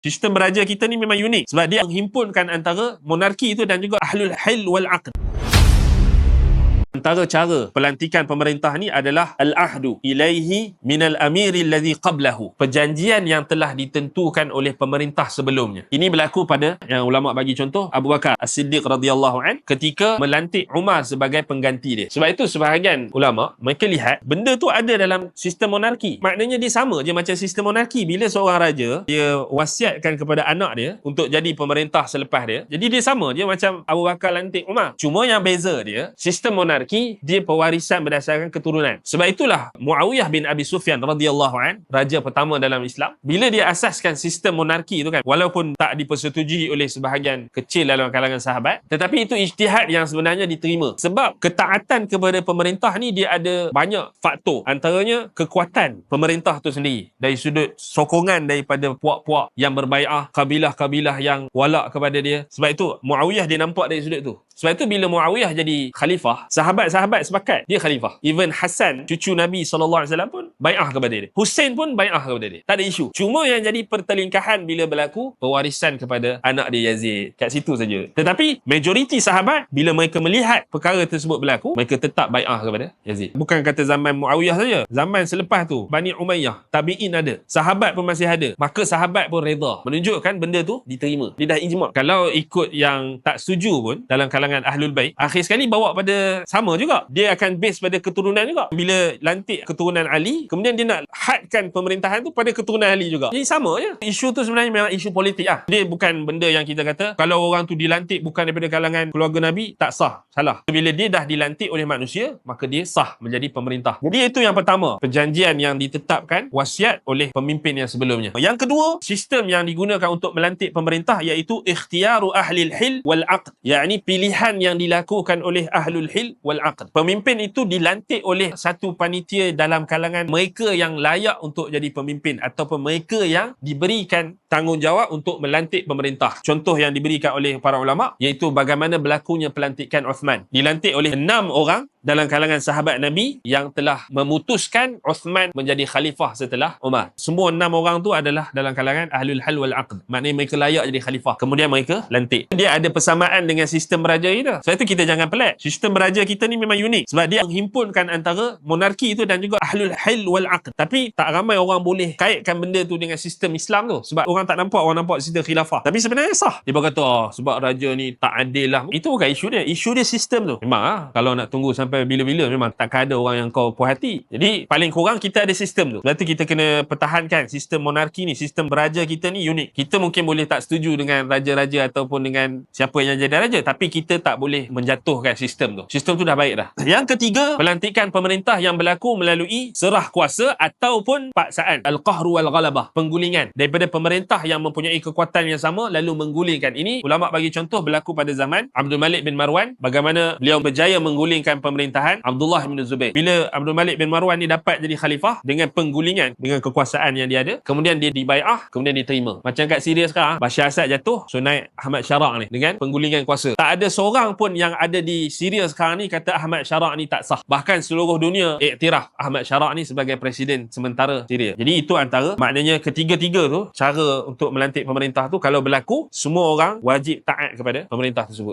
Sistem beraja kita ni memang unik sebab dia menghimpunkan antara monarki itu dan juga ahlul hil wal aqd. Antara cara pelantikan pemerintah ni adalah al-ahdu ilaihi minal amiri alladhi qablahu. Perjanjian yang telah ditentukan oleh pemerintah sebelumnya. Ini berlaku pada yang ulama bagi contoh Abu Bakar As-Siddiq radhiyallahu an ketika melantik Umar sebagai pengganti dia. Sebab itu sebahagian ulama mereka lihat benda tu ada dalam sistem monarki. Maknanya dia sama je macam sistem monarki. Bila seorang raja dia wasiatkan kepada anak dia untuk jadi pemerintah selepas dia. Jadi dia sama je macam Abu Bakar lantik Umar. Cuma yang beza dia sistem monarki monarki dia pewarisan berdasarkan keturunan. Sebab itulah Muawiyah bin Abi Sufyan radhiyallahu an, raja pertama dalam Islam, bila dia asaskan sistem monarki itu kan, walaupun tak dipersetujui oleh sebahagian kecil dalam kalangan sahabat, tetapi itu ijtihad yang sebenarnya diterima. Sebab ketaatan kepada pemerintah ni dia ada banyak faktor. Antaranya kekuatan pemerintah tu sendiri dari sudut sokongan daripada puak-puak yang berbaiah, kabilah-kabilah yang walak kepada dia. Sebab itu Muawiyah dia nampak dari sudut tu. Sebab itu bila Muawiyah jadi khalifah, sahabat-sahabat sepakat dia khalifah. Even Hasan, cucu Nabi SAW pun bai'ah kepada dia. Hussein pun bai'ah kepada dia. Tak ada isu. Cuma yang jadi pertelingkahan bila berlaku pewarisan kepada anak dia Yazid. Kat situ saja. Tetapi majoriti sahabat bila mereka melihat perkara tersebut berlaku, mereka tetap bai'ah kepada Yazid. Bukan kata zaman Muawiyah saja. Zaman selepas tu, Bani Umayyah, tabi'in ada. Sahabat pun masih ada. Maka sahabat pun reda. Menunjukkan benda tu diterima. Dia dah ijma'. Kalau ikut yang tak setuju pun dalam kalangan kalangan ahlul bait akhir sekali bawa pada sama juga. Dia akan base pada keturunan juga. Bila lantik keturunan Ali kemudian dia nak hadkan pemerintahan tu pada keturunan Ali juga. Jadi sama je. Isu tu sebenarnya memang isu politik ah dia bukan benda yang kita kata kalau orang tu dilantik bukan daripada kalangan keluarga Nabi tak sah. Salah. Bila dia dah dilantik oleh manusia maka dia sah menjadi pemerintah. Jadi itu yang pertama. Perjanjian yang ditetapkan wasiat oleh pemimpin yang sebelumnya. Yang kedua sistem yang digunakan untuk melantik pemerintah iaitu ikhtiaru ahli hil wal aqd yakni pilihan pilihan yang dilakukan oleh ahlul hil wal aqd. Pemimpin itu dilantik oleh satu panitia dalam kalangan mereka yang layak untuk jadi pemimpin ataupun mereka yang diberikan tanggungjawab untuk melantik pemerintah. Contoh yang diberikan oleh para ulama iaitu bagaimana berlakunya pelantikan Uthman. Dilantik oleh enam orang dalam kalangan sahabat Nabi yang telah memutuskan Uthman menjadi khalifah setelah Umar. Semua enam orang tu adalah dalam kalangan ahlul hal wal aqd. Maknanya mereka layak jadi khalifah. Kemudian mereka lantik. Dia ada persamaan dengan sistem beraja kita. Sebab itu kita jangan pelik. Sistem beraja kita ni memang unik. Sebab dia menghimpunkan antara monarki itu dan juga ahlul hal wal aqd. Tapi tak ramai orang boleh kaitkan benda tu dengan sistem Islam tu. Sebab orang tak nampak, orang nampak sistem khilafah. Tapi sebenarnya sah. Dia berkata, oh, sebab raja ni tak adil lah. Itu bukan isu dia. Isu dia sistem tu. Memang lah. Kalau nak tunggu sampai bila-bila memang takkan ada orang yang kau puas hati. Jadi paling kurang kita ada sistem tu. Berarti kita kena pertahankan sistem monarki ni, sistem beraja kita ni unik. Kita mungkin boleh tak setuju dengan raja-raja ataupun dengan siapa yang jadi raja, tapi kita tak boleh menjatuhkan sistem tu. Sistem tu dah baik dah. Yang ketiga, pelantikan pemerintah yang berlaku melalui serah kuasa ataupun paksaan. Al-qahru wal-ghalabah. Penggulingan daripada pemerintah yang mempunyai kekuatan yang sama lalu menggulingkan. Ini ulama bagi contoh berlaku pada zaman Abdul Malik bin Marwan bagaimana beliau berjaya menggulingkan pemerintah pemerintahan Abdullah bin Zubair. Bila Abdul Malik bin Marwan ni dapat jadi khalifah dengan penggulingan dengan kekuasaan yang dia ada, kemudian dia dibai'ah, kemudian diterima. Macam kat Syria sekarang, Bashar Assad jatuh, so naik Ahmad Syarak ni dengan penggulingan kuasa. Tak ada seorang pun yang ada di Syria sekarang ni kata Ahmad Syarak ni tak sah. Bahkan seluruh dunia iktiraf Ahmad Syarak ni sebagai presiden sementara Syria. Jadi itu antara maknanya ketiga-tiga tu cara untuk melantik pemerintah tu kalau berlaku semua orang wajib taat kepada pemerintah tersebut.